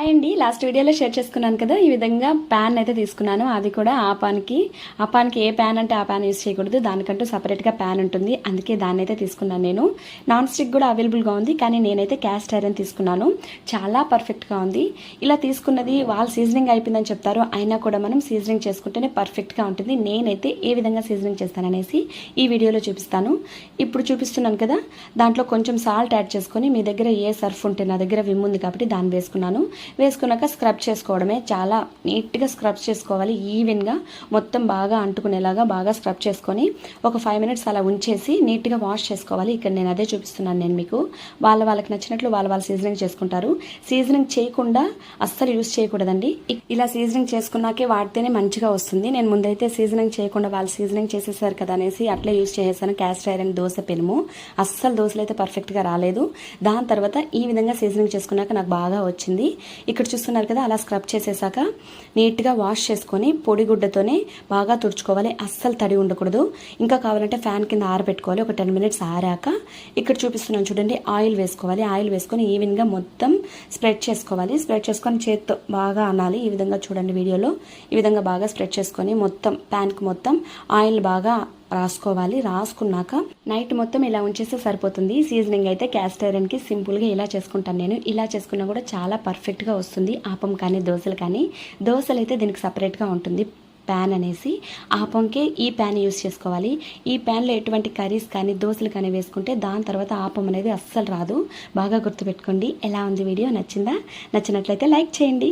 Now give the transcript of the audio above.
Hi అండి last వీడియోలో share చేసుకున్నాను కదా ఈ విధంగా ప్యాన్ అయితే తీసుకున్నాను. అది కూడా ఆ పాన్కి ఆ పాన్కి ఏ ప్యాన్ అంటే ఆ ప్యాన్ యూస్ చేయకూడదు. దానికంటూ సపరేట్గా ప్యాన్ ఉంటుంది. అందుకే దాన్ని అయితే తీసుకున్నాను నేను. నాన్ స్టిక్ కూడా అవైలబుల్గా ఉంది కానీ నేనైతే క్యాస్ట్ ఐరన్ తీసుకున్నాను. చాలా పర్ఫెక్ట్గా ఉంది. ఇలా తీసుకున్నది వాళ్ళు సీజనింగ్ అయిపోయిందని చెప్తారు. అయినా కూడా మనం సీజనింగ్ చేసుకుంటేనే పర్ఫెక్ట్గా ఉంటుంది. నేనైతే ఏ విధంగా సీజనింగ్ చేస్తాననేసి ఈ వీడియోలో చూపిస్తాను. ఇప్పుడు చూపిస్తున్నాను కదా దాంట్లో కొంచెం సాల్ట్ యాడ్ చేసుకొని మీ దగ్గర ఏ సర్ఫ్ ఉంటే నా దగ్గర విమ్ ఉంది కాబట్టి దాన్ని వేసుకున్నాను. వేసుకున్నాక స్క్రబ్ చేసుకోవడమే. చాలా నీట్గా స్క్రబ్ చేసుకోవాలి. ఈవెన్గా మొత్తం బాగా అంటుకునేలాగా బాగా స్క్రబ్ చేసుకొని ఒక ఫైవ్ మినిట్స్ అలా ఉంచేసి నీట్గా వాష్ చేసుకోవాలి. ఇక్కడ నేను అదే చూపిస్తున్నాను నేను మీకు. వాళ్ళ వాళ్ళకి నచ్చినట్లు వాళ్ళ వాళ్ళు సీజనింగ్ చేసుకుంటారు. సీజనింగ్ చేయకుండా అస్సలు యూస్ చేయకూడదండి. ఇలా సీజనింగ్ చేసుకున్నాకే వాడితేనే మంచిగా వస్తుంది. నేను ముందైతే సీజనింగ్ చేయకుండా వాళ్ళు సీజనింగ్ చేసేసారు కదా అనేసి అట్లే యూస్ చేసేసాను. క్యాస్ట్ ఐరన్ దోశ పెనుము. అస్సలు దోశలు అయితే పర్ఫెక్ట్గా రాలేదు. దాని తర్వాత ఈ విధంగా సీజనింగ్ చేసుకున్నాక నాకు బాగా వచ్చింది. ఇక్కడ చూస్తున్నారు కదా అలా స్క్రబ్ చేసేసాక నీట్గా వాష్ చేసుకొని పొడిగుడ్డతోనే బాగా తుడుచుకోవాలి. అస్సలు తడి ఉండకూడదు. ఇంకా కావాలంటే ఫ్యాన్ కింద ఆరబెట్టుకోవాలి. ఒక టెన్ మినిట్స్ ఆరాక ఇక్కడ చూపిస్తున్నాను చూడండి ఆయిల్ వేసుకోవాలి. ఆయిల్ వేసుకొని ఈవెన్గా మొత్తం స్ప్రెడ్ చేసుకోవాలి. స్ప్రెడ్ చేసుకొని చేత్తో బాగా అనాలి. ఈ విధంగా చూడండి వీడియోలో. ఈ విధంగా బాగా స్ప్రెడ్ చేసుకొని మొత్తం ప్యాన్కి మొత్తం ఆయిల్ బాగా రాసుకోవాలి. రాసుకున్నాక నైట్ మొత్తం ఇలా ఉంచేస్తే సరిపోతుంది. సీజనింగ్ అయితే క్యాస్ట్ ఐరన్కి సింపుల్గా ఇలా చేసుకుంటాను నేను. ఇలా చేసుకున్నా కూడా చాలా పర్ఫెక్ట్గా వస్తుంది. ఆపం కానీ దోశలు కానీ. దోశలు అయితే దీనికి సపరేట్గా ఉంటుంది. ప్యాన్ అనేసి ఆపంకే ఈ ప్యాన్ యూస్ చేసుకోవాలి. ఈ ప్యాన్లో ఎటువంటి కర్రీస్ కానీ దోశలు కానీ వేసుకుంటే దాని తర్వాత ఆపం అనేది అస్సలు రాదు. బాగా గుర్తుపెట్టుకోండి. ఎలా ఉంది వీడియో? నచ్చిందా? నచ్చినట్లయితే లైక్ చేయండి.